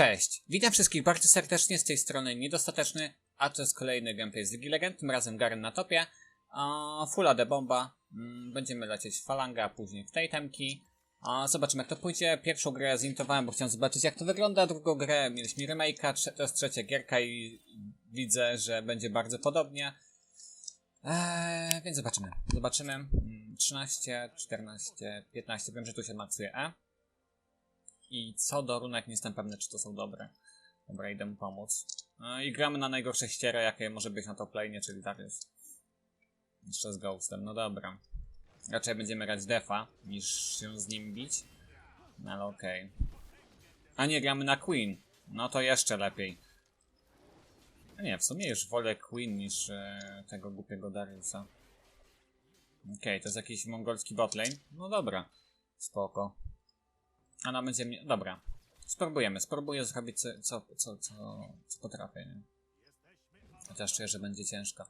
Cześć, witam wszystkich bardzo serdecznie z tej strony Niedostateczny, a to jest kolejny gameplay z Ligi Legend, tym razem Garen na topie, a Full AD bomba, Mm, będziemy lecieć falanga, później w tej temki, a zobaczymy jak to pójdzie, pierwszą grę zintowałem, bo chciałem zobaczyć jak to wygląda, drugą grę mieliśmy remake'a, to jest trzecia gierka i widzę, że będzie bardzo podobnie, eee, więc zobaczymy, zobaczymy, Mm, 13, 14, 15, wiem, że tu się maksuje E, i co do runek nie jestem pewny, czy to są dobre. Dobra, idę mu pomóc. No i gramy na najgorsze ścierę, jakie może być na top lane, czyli Darius. Jeszcze z Ghostem, no dobra. Raczej będziemy grać defa, niż się z nim bić. No ale okej. A nie, gramy na Queen. No to jeszcze lepiej. A nie, w sumie już wolę Queen niż e, tego głupiego Dariusa. Okej, to jest jakiś mongolski botlane. No dobra, spoko. A na będzie mnie. Dobra. Spróbujemy. Spróbuję zrobić co, co, co, co, co potrafię. Nie? Chociaż czuję, że będzie ciężko.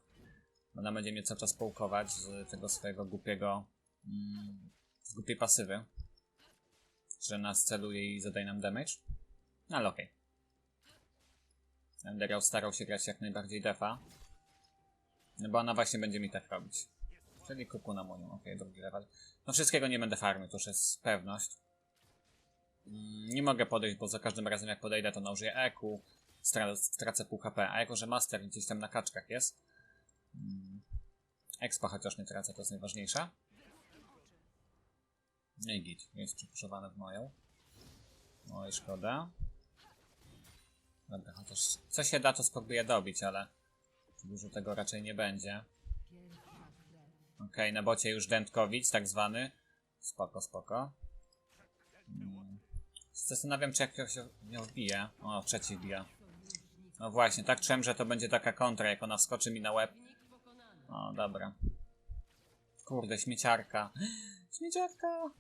Ona będzie mnie cały czas połkować z tego swojego głupiego. Mm, z głupiej pasywy. Że nas celuje i zadaje nam damage. No ale okej. Okay. starał się grać jak najbardziej defa. No bo ona właśnie będzie mi tak robić. Czyli kupu na moją. Okej, drugi level. No wszystkiego nie będę farmił, to już jest pewność. Nie mogę podejść, bo za każdym razem jak podejdę, to nałożę EQ, stra stracę pół HP. A jako, że master gdzieś tam na kaczkach jest, mm, expa chociaż nie tracę, to jest najważniejsze. No git, jest przypuszczowany w moją. No i szkoda. Dobra, chociaż co się da, to spróbuję dobić, ale dużo tego raczej nie będzie. Okej, na bocie już dętkowic, tak zwany. Spoko, spoko. Mm. Zastanawiam się, jak to się nie wbije. O, trzeci wbija. No właśnie, tak czułem, że to będzie taka kontra, jak ona wskoczy mi na łeb. O, dobra. Kurde, śmieciarka. Śmieciarka!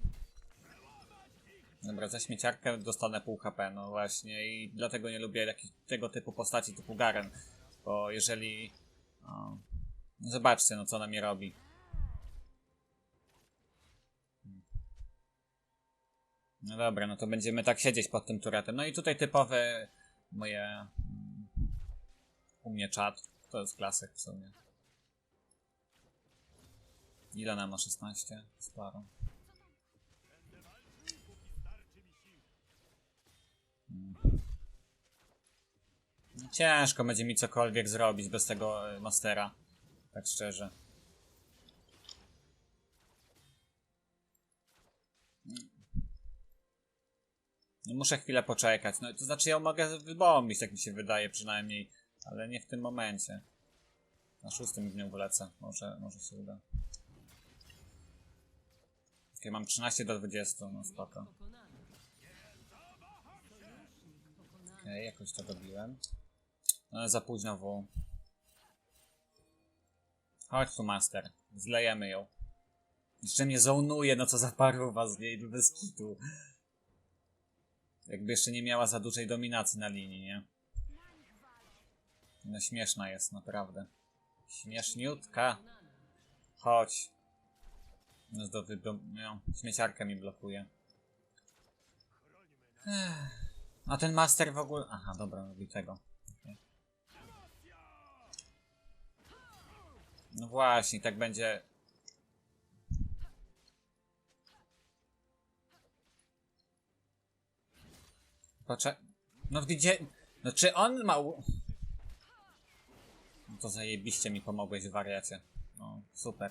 Dobra, za śmieciarkę dostanę pół HP, no właśnie i dlatego nie lubię tego typu postaci typu Garen, bo jeżeli... O, zobaczcie, no co ona mi robi. No dobra, no to będziemy tak siedzieć pod tym turetem. No i tutaj typowe moje... mm, U mnie czat. To jest klasyk w sumie. Ile nam ma 16? Sporo. Mm. Ciężko będzie mi cokolwiek zrobić bez tego e, mastera. Tak szczerze. Muszę chwilę poczekać. No to znaczy ja mogę wybombić, tak mi się wydaje przynajmniej. Ale nie w tym momencie. Na szóstym dniu wlecę. Może, może się uda. Ok, mam 13 do 20, no spoko. Ok, jakoś to dobiłem. No za późno w. Chodź tu, master. Zlejemy ją. Jeszcze mnie zonuje, no co za paruwa z niej, bez kitu. Jakby jeszcze nie miała za dużej dominacji na linii, nie? No śmieszna jest, naprawdę. Śmieszniutka. Chodź. No do. No, śmieciarkę mi blokuje. A ten master w ogóle... Aha, dobra, robi tego. Okej. No właśnie, tak będzie... Pocze... No gdzie... No czy on ma... No to zajebiście mi pomogłeś wariacie. No, super.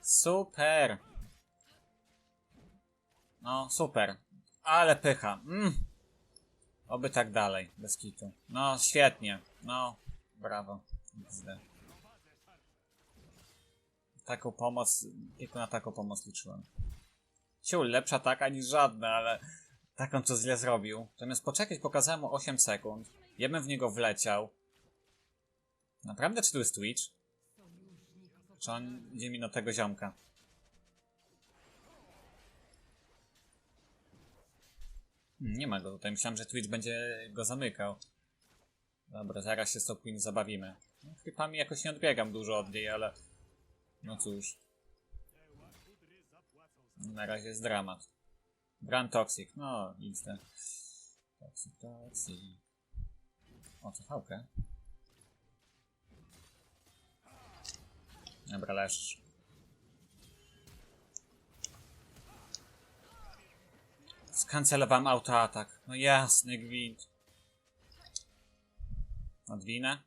Super! No, super. Ale pycha. Mm. Oby tak dalej, bez kitu. No, świetnie. No, brawo. XD. Taką pomoc, tylko na taką pomoc liczyłem. Ciul, lepsza taka niż żadna, ale taką co źle zrobił. Zamiast poczekać, pokazałem mu 8 sekund. Ja bym w niego wleciał. Naprawdę, czy tu jest Twitch? Czy on idzie mi na tego ziomka? Hmm, Nie ma go tutaj. Myślałem, że Twitch będzie go zamykał. Dobra, zaraz się z tą Queen zabawimy. No, Creepami jakoś nie odbiegam dużo od niej, ale... No cóż. Na razie jest dramat. Brand Toxic, no nic. Toksy, toksy. O, co fałkę? Dobra, leż. Skancelowałem autoatak. No jasny gwint. Odwinę?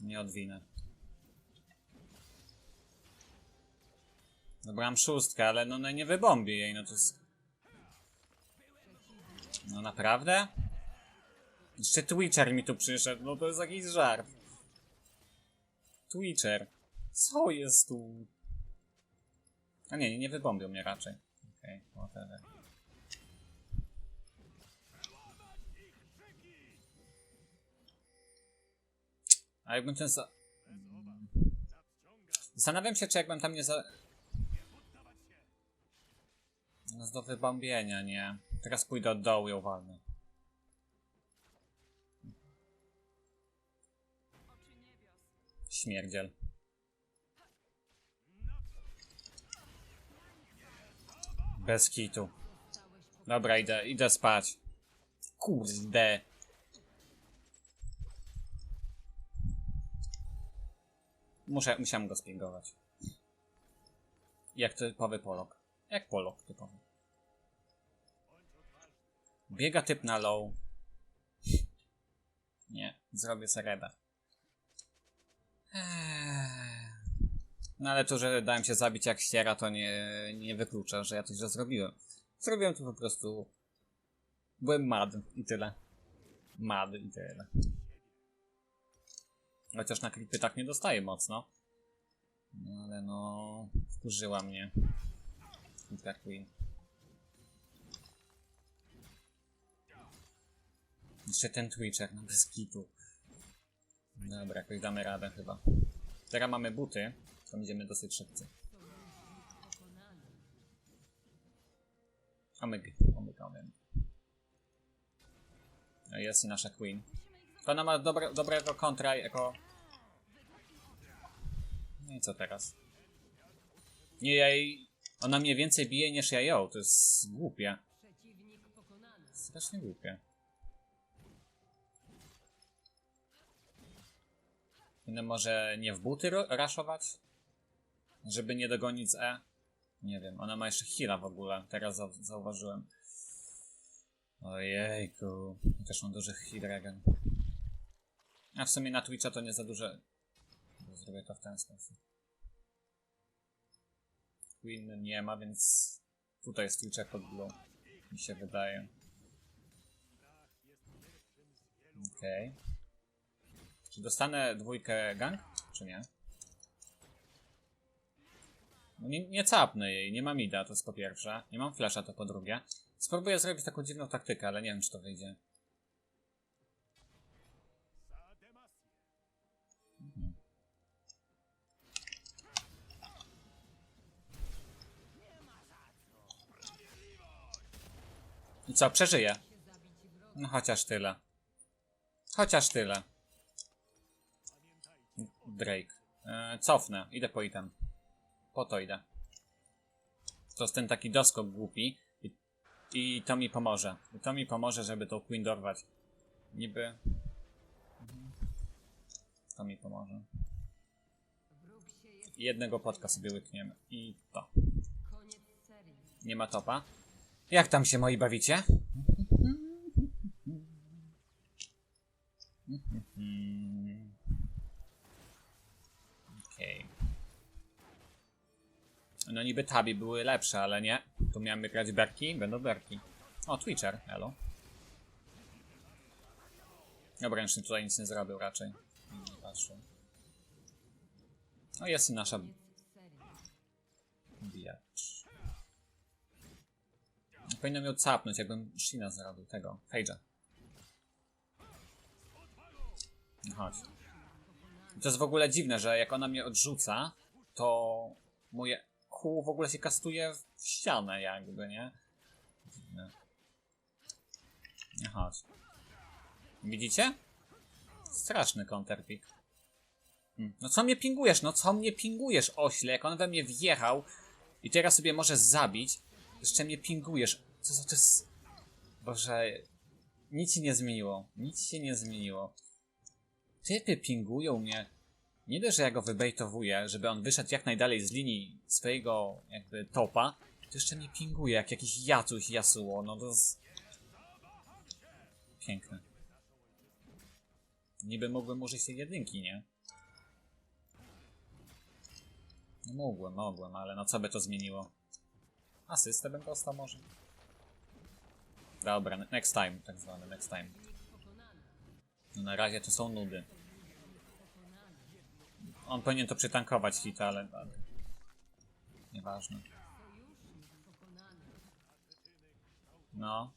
Nie odwinę. Dobrałam szóstkę, ale no, no nie wybombię jej, no to jest... No naprawdę? Jeszcze Twitcher mi tu przyszedł, no to jest jakiś żart. Twitcher. Co jest tu? A nie, nie, wybombią mnie raczej. Okej, okay, whatever. A jakbym ten za... Zastanawiam się, czy jakbym tam nie za... Jest do wybombienia, nie. Teraz pójdę od dołu i ją walnę. Śmierdziel. Bez kitu. Dobra, idę, idę spać. Kurde. Muszę, musiałem go spingować. Jak typowy polok. Jak polok typowy. Biega typ na low. Nie, zrobię serebę. Eee. No ale to, że dałem się zabić jak ściera, to nie, nie wyklucza, że ja coś źle zrobiłem. Zrobiłem to po prostu... Byłem mad i tyle. Mad i tyle. Chociaż na klipy tak nie dostaję mocno. No ale no... Wkurzyła mnie. Queen. Jeszcze ten Twitcher, no bez kitu. Dobra, jakoś damy radę chyba. Teraz mamy buty, to będziemy dosyć szybcy. Omyg, omyg, omyg. No jest i nasza Queen. Ona ma dobre, dobrego kontra jako... No i co teraz? Nie, ja jej... Ona mnie więcej bije niż ja ją, to jest głupie. Strasznie głupie. Będę może nie w buty raszować? Żeby nie dogonić E? Nie wiem, ona ma jeszcze heala w ogóle, teraz zau- zauważyłem. Ojejku, też mam duży regen. A w sumie na Twitcha to nie za duże... Zrobię to w ten sposób. Queen nie ma, więc tutaj jest Twitcher pod blue. Mi się wydaje. Okej. Okay. Czy dostanę dwójkę gang? Czy nie? No nie, nie capnę jej, nie mam mida, to jest po pierwsze. Nie mam flasha, to po drugie. Spróbuję zrobić taką dziwną taktykę, ale nie wiem, czy to wyjdzie. I co, przeżyję? No chociaż tyle. Chociaż tyle. Drake. E, cofnę, idę po item. Po to idę. To jest ten taki doskok głupi. I, I to mi pomoże. I to mi pomoże, żeby tą Queen dorwać. Niby... To mi pomoże. Jednego płotka sobie łykniemy. I to. Nie ma topa. Jak tam się moi bawicie? Okej. No niby tabi były lepsze, ale nie. Tu miałem grać berki, będą berki. O, Twitcher, hello. Obręczny tutaj nic nie zrobił raczej. Nie patrzę. No jest i nasza bijacz. Powinienem ją capnąć, jakbym Shina zrobił, tego, Page'a. No Chodź. To jest w ogóle dziwne, że jak ona mnie odrzuca, to moje kół w ogóle się kastuje w ścianę jakby, nie? Dziwne. Nie chodź. Widzicie? Straszny counterpick. Hmm. No co mnie pingujesz? No co mnie pingujesz, ośle? Jak on we mnie wjechał i teraz sobie może zabić, jeszcze mnie pingujesz. Co za to jest... Boże, nic się nie zmieniło. Nic się nie zmieniło. Typy pingują mnie. Nie dość, że ja go wybejtowuję, żeby on wyszedł jak najdalej z linii swojego jakby topa, to jeszcze mnie pinguje jak jakiś jacuś jasuło. No to jest... Piękne. Niby mógłbym użyć tej jedynki, nie? No mógłbym, mogłem, ale no co by to zmieniło? Asystę bym dostał może? Dobra, next time, tak zwany next time. No na razie to są nudy. On powinien to przytankować hit, ale... ale... Nieważne. No.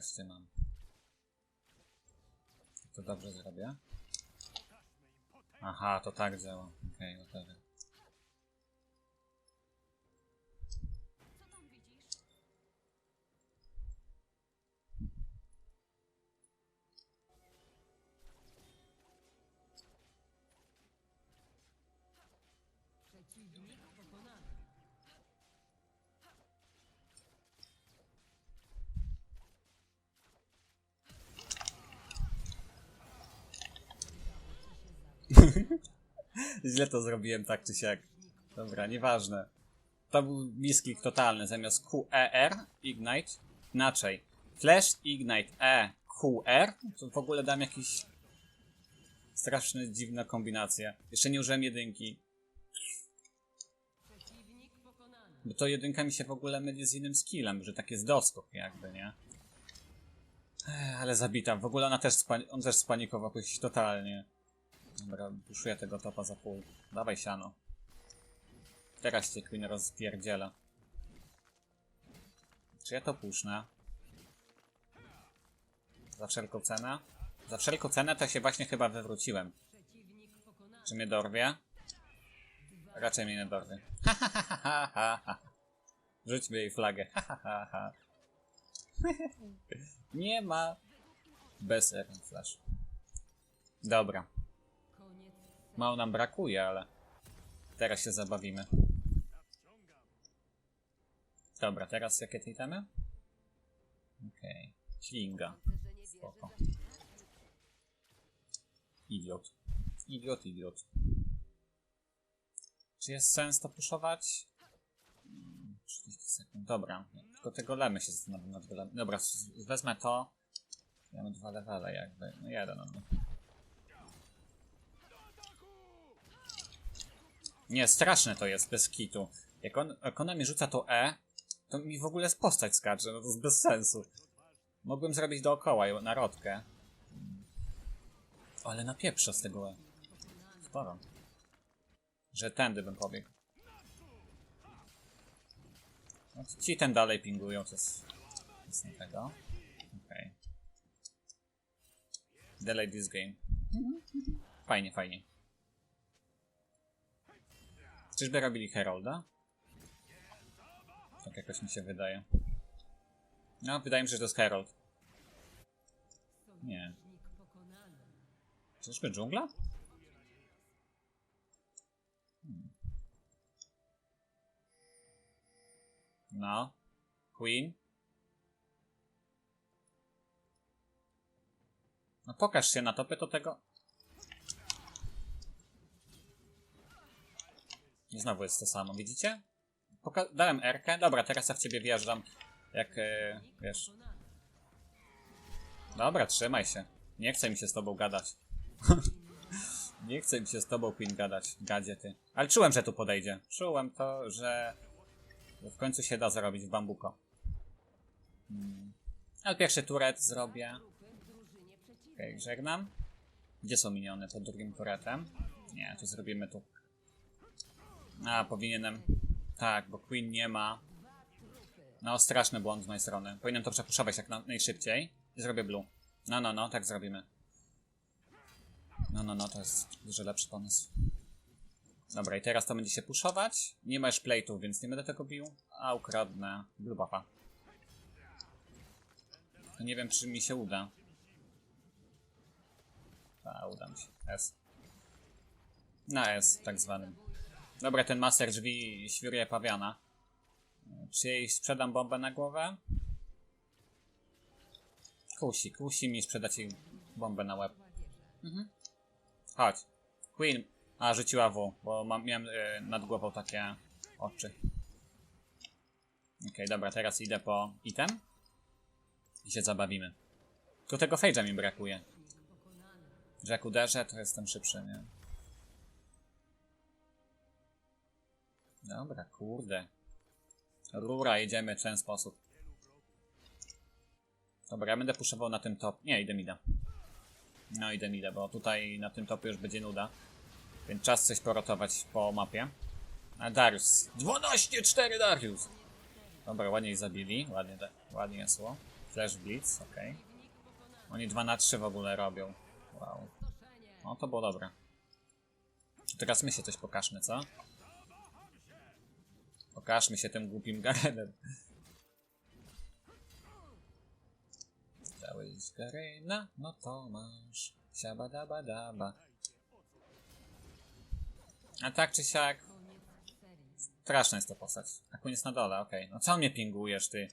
Ty mam. To dobrze zrobię? Aha, to tak działa. Okej, okay, whatever. Źle to zrobiłem tak czy siak. Dobra, nieważne. To był misklik totalny. Zamiast QER, Ignite, inaczej. Flash, Ignite, E, QR, to w ogóle dam jakiś straszny, dziwna kombinacja. Jeszcze nie użyłem jedynki. Bo to jedynka mi się w ogóle myli z innym skillem, że tak jest doskok jakby, nie? Ale zabita. W ogóle ona też on też spanikował jakoś totalnie. Dobra, puszuję tego topa za pół. Dawaj siano. Teraz cię Queen rozpierdziela. Czy ja to pusznę? Za wszelką cenę? Za wszelką cenę to się właśnie chyba wywróciłem. Czy mnie dorwie? Raczej mnie nie dorwie. Ha ha ha ha ha ha. Rzućmy jej flagę. Ha ha ha ha. Nie ma. Bez Aaron Flash. Dobra. Mało nam brakuje, ale teraz się zabawimy. Dobra, teraz jakie te itemy? Okej. Okay. Ślinga. Spoko. Idiot. Idiot, idiot. Czy jest sens to puszować? Hmm, 30 sekund. Dobra. Tylko tego lemy się zastanawiam nad. Dobra, wezmę to. Mamy dwa levele jakby. No jeden on. Nie, straszne to jest, bez kitu. Jak, on, jak ona mi rzuca to E, to mi w ogóle z postać skacze, no to jest bez sensu. Mogłem zrobić dookoła ją, narodkę. Ale napieprza z tego E. Sporo. Że tędy bym pobiegł. No, ci ten dalej pingują, to jest... Nic nie tego. Okej. Okay. Delay this game. Fajnie, fajnie. Czyżby robili Herolda? Tak jakoś mi się wydaje. No, wydaje mi się, że to jest Herald. Nie. Czyżby dżungla? Hmm. No. Queen? No pokaż się na topy to tego... I znowu jest to samo, widzicie? Poka dałem R-kę. Dobra, teraz ja w ciebie wjeżdżam. Jak, e, wiesz... Dobra, trzymaj się. Nie chce mi się z tobą gadać. Nie chce mi się z tobą, Queen, gadać. Gadzie ty. Ale czułem, że tu podejdzie. Czułem to, że w końcu się da zrobić w bambuko. Hmm. Ale pierwszy turet zrobię. Okej, okay, żegnam. Gdzie są miniony pod drugim turetem? Nie, to zrobimy tu. A, powinienem... Tak, bo Queen nie ma. No, straszny błąd z mojej strony. Powinienem to przepuszować jak na, najszybciej. Zrobię blue. No, no, no, tak zrobimy. No, no, no, to jest dużo lepszy pomysł. Dobra, i teraz to będzie się puszować. Nie ma już plate'ów, więc nie będę tego bił. A, ukradnę blue buffa. To nie wiem, czy mi się uda. A, uda mi się. S. Na S, tak zwanym. Dobra, ten master drzwi świruje pawiana. Czy jej sprzedam bombę na głowę? Kusi, kusi mi sprzedać jej bombę na łeb. Mhm. Chodź. Queen. A, rzuciła W, bo mam, miałem e, nad głową takie oczy. Okej, dobra, teraz idę po item. I się zabawimy. Tylko tego Fage'a mi brakuje. Że jak uderzę, to jestem szybszy, nie? Dobra, kurde. Rura, jedziemy w ten sposób. Dobra, ja będę puszował na tym top. Nie, idę mida. No, idę mida, bo tutaj na tym topie już będzie nuda. Więc czas coś porotować po mapie. A Darius. 12-4 Darius! Dobra, ładnie ich zabili. Ładnie, ładnie jasło. Flash Blitz, okej. Oni 2 na 3 w ogóle robią. Wow. No to było dobre. Teraz my się coś pokażmy, co? Pokażmy się tym głupim Garenem. Dałeś Garena, no to masz. Siabadabadaba. A tak czy siak. Straszna jest to postać. A jest na dole, okej. No co mnie pingujesz, ty?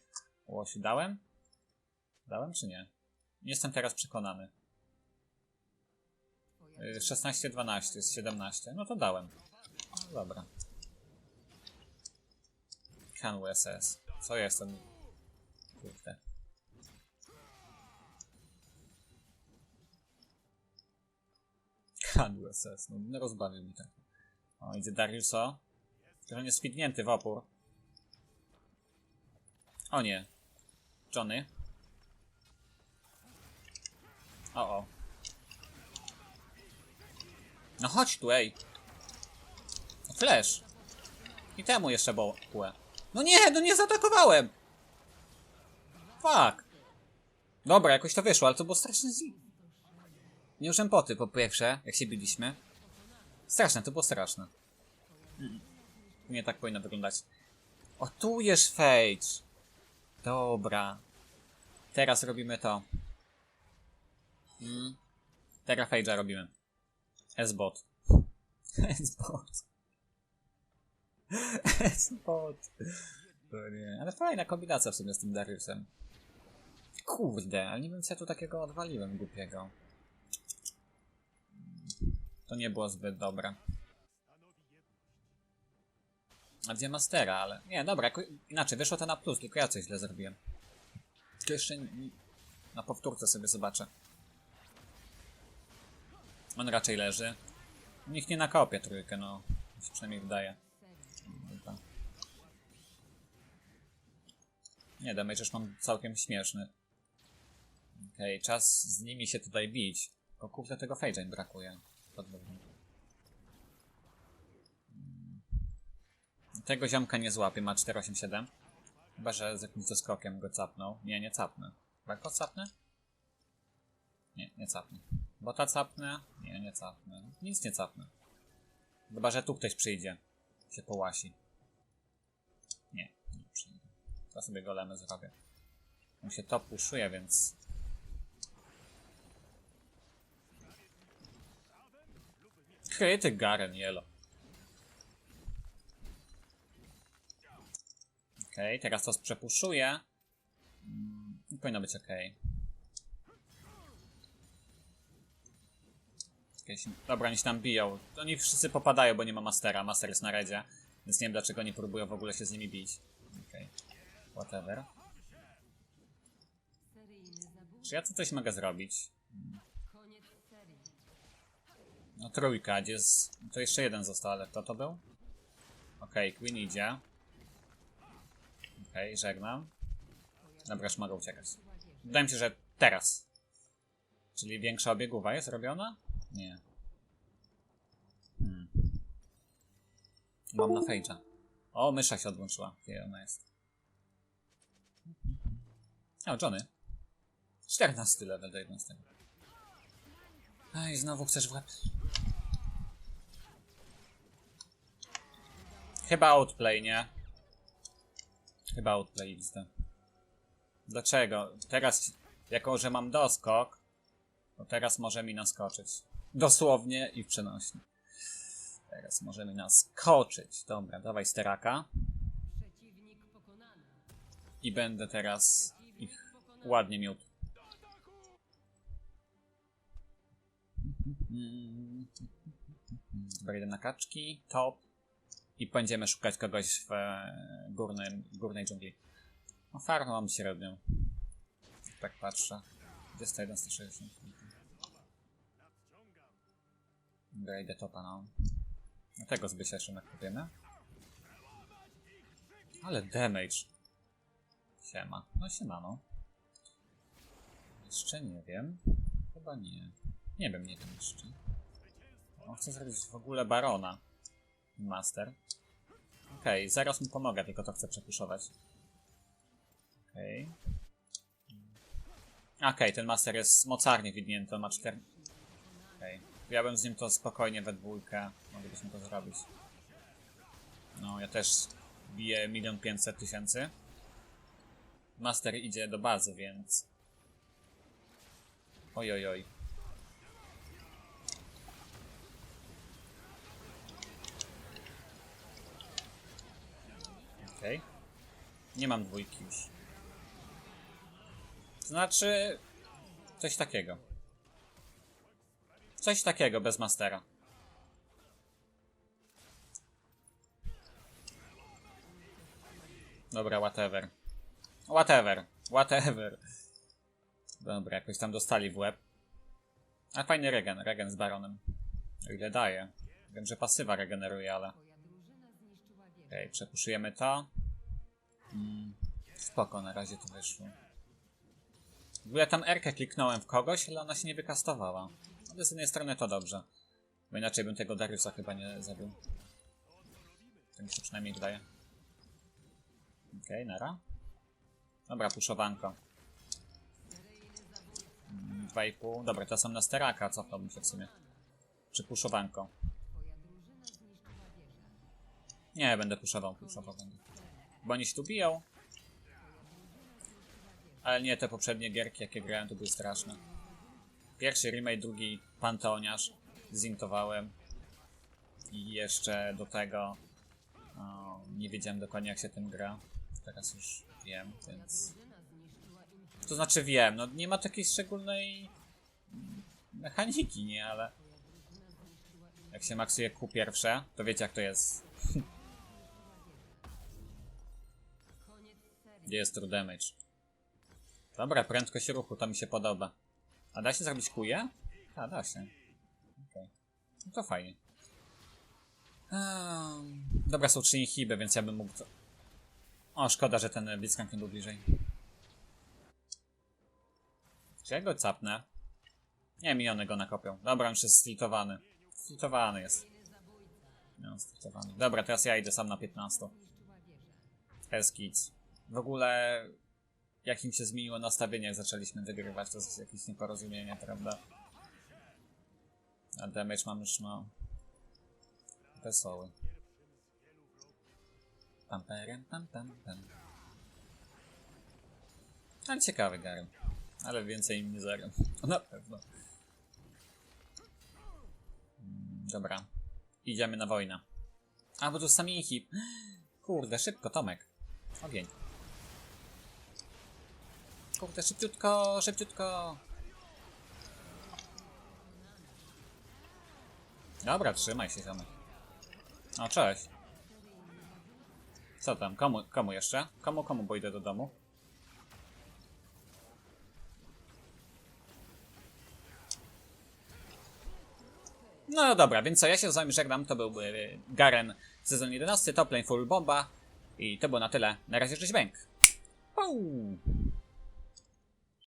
Łosiu, dałem? Dałem czy nie? Jestem teraz przekonany. Y, 16-12 jest 17. No to dałem. No dobra. Can SS. Co jestem? Kurde. Can SS. No, no rozbawił mi tak. O, idzie Dariuso. Trochę nie spidnięty w opór. O nie. Johnny. O, o. No chodź tu, ej. Flash. I temu jeszcze kółę. No nie, no nie zaatakowałem. Fuck. Dobra, jakoś to wyszło, ale to było straszne z... Nie użyłem poty po pierwsze, jak się biliśmy. Straszne, to było straszne. Nie tak powinno wyglądać. O, tu jest Fage. Dobra. Teraz robimy to. Mm. Teraz Fage'a robimy. S-bot. S-bot. S-bot. To nie. Ale fajna kombinacja w sumie z tym Dariusem. Kurde, ale nie wiem co ja tu takiego odwaliłem głupiego. To nie było zbyt dobre. A gdzie Mastera, ale... Nie, dobra, jako... inaczej, wyszło to na plus, tylko ja coś źle zrobiłem. To jeszcze na powtórce sobie zobaczę. On raczej leży. Nikt nie nakopie trójkę, no. Mi się przynajmniej wydaje. Nie, damage już mam całkiem śmieszny. Okej, czas z nimi się tutaj bić. Tylko kurde tego mi brakuje. Mm. Tego ziomka nie złapię, ma 487. Chyba, że z jakimś doskokiem go capnął. Nie, nie capnę. Chyba capnę? Nie, nie capnę. Bota capnę? Nie, nie capnę. Nic nie capnę. Chyba, że tu ktoś przyjdzie. Się połasi. To sobie golemy zrobię. On się to puszuje, więc... Kryty Garen Yellow. Okej, teraz to przepuszuję. Mm, powinno być ok. Jakieś... Dobra, oni się tam biją. Oni wszyscy popadają, bo nie ma Mastera. Master jest na redzie. Więc nie wiem dlaczego nie próbują w ogóle się z nimi bić. Whatever. Czy ja tu coś mogę zrobić? No trójka, gdzie jest... To jeszcze jeden został, ale kto to był? Okej, Queen idzie. Okej, żegnam. Dobra, już mogę uciekać. Wydaje mi się, że teraz. Czyli większa obiegówa jest robiona? Nie. Hmm. Mam na fejcza. O, mysza się odłączyła. Gdzie ona jest? O, Johnny. 14 level do 11. Ej, znowu chcesz w łeb. Chyba outplay, nie? Chyba outplay XD. Dlaczego? Teraz, jako że mam doskok, To teraz może mi naskoczyć. Dosłownie i w przenośni. Teraz może mi naskoczyć. Dobra, dawaj steraka. I będę teraz ładnie. Dobra, idę na kaczki, top. I będziemy szukać kogoś w e, górnym, górnej dżungli. No farmę mam średnią. Tak patrzę. 21, 160. Dobra, idę topa, no. No tego Zbysia jeszcze nakupimy. Ale damage. Siema. No siema, no. Jeszcze nie wiem. Chyba nie. Nie wiem, nie wiem jeszcze. On chce zrobić w ogóle barona. Master. Okej, zaraz mu pomogę, tylko to chcę przepuszować. Okej. Okej, ten master jest mocarnie widnięty, on ma 4... Okej. Ja bym z nim to spokojnie we dwójkę. Moglibyśmy to zrobić. No, ja też biję milion pięćset tysięcy. Master idzie do bazy, więc... Oj, oj, oj. Okej. Nie mam dwójki już. Znaczy... Coś takiego. Coś takiego bez mastera. Dobra, whatever. Whatever. Whatever. Dobra, jakoś tam dostali w łeb. A fajny regen, regen z baronem. O ile daje. Wiem, że pasywa regeneruje, ale... Okej, okay, przepuszujemy to. Mm, spoko, na razie to wyszło. W ogóle tam R kliknąłem w kogoś, ale ona się nie wykastowała. Ale z jednej strony to dobrze. Bo inaczej bym tego Dariusa chyba nie zabił. Tak mi się przynajmniej wydaje. Okej, okay, nara. Dobra, puszowanko. Mm, Dwa i pół. Dobra, to są na steraka, cofnąłbym się w sumie. Czy puszowanko? Nie, będę puszował, puszował będę. Bo oni się tu biją. Ale nie, te poprzednie gierki, jakie grałem, to były straszne. Pierwszy remake, drugi Panteoniarz zintowałem. I jeszcze do tego o, nie wiedziałem dokładnie jak się tym gra. Teraz już wiem, więc... To znaczy wiem, no nie ma takiej szczególnej mechaniki, nie, ale... Jak się maksuje Q pierwsze, to wiecie jak to jest. Gdzie jest true damage? Dobra, prędkość ruchu, to mi się podoba. A da się zrobić kuje? A, da się. Okay. No to fajnie. Um, dobra, są trzy inhiby, więc ja bym mógł... O, szkoda, że ten Blitzcrank nie był bliżej. Czy ja go capnę? Nie, miniony go nakopią. Dobra, on już jest slitowany. Slitowany jest. No, slitowany. Dobra, teraz ja idę sam na 15. Eskic. W ogóle jak im się zmieniło nastawienie, jak zaczęliśmy wygrywać, to jest jakieś nieporozumienie, prawda? A damage mam już, no... Wesoły. Pam, pam, pam, pam. Ale ciekawy Garen. Ale więcej im nie zagram. Na pewno. Mm, Dobra. Idziemy na wojnę. A, bo tu sami hip. Kurde, szybko, Tomek. Ogień. Kurde, szybciutko, szybciutko. Dobra, trzymaj się ziomek. O, cześć. Co tam? Komu, komu jeszcze? Komu, komu, bo idę do domu. No dobra, więc co, ja się z wami żegnam, to był y, Garen sezon 11, top lane full bomba i to było na tyle. Na razie, cześć bęk. Pau!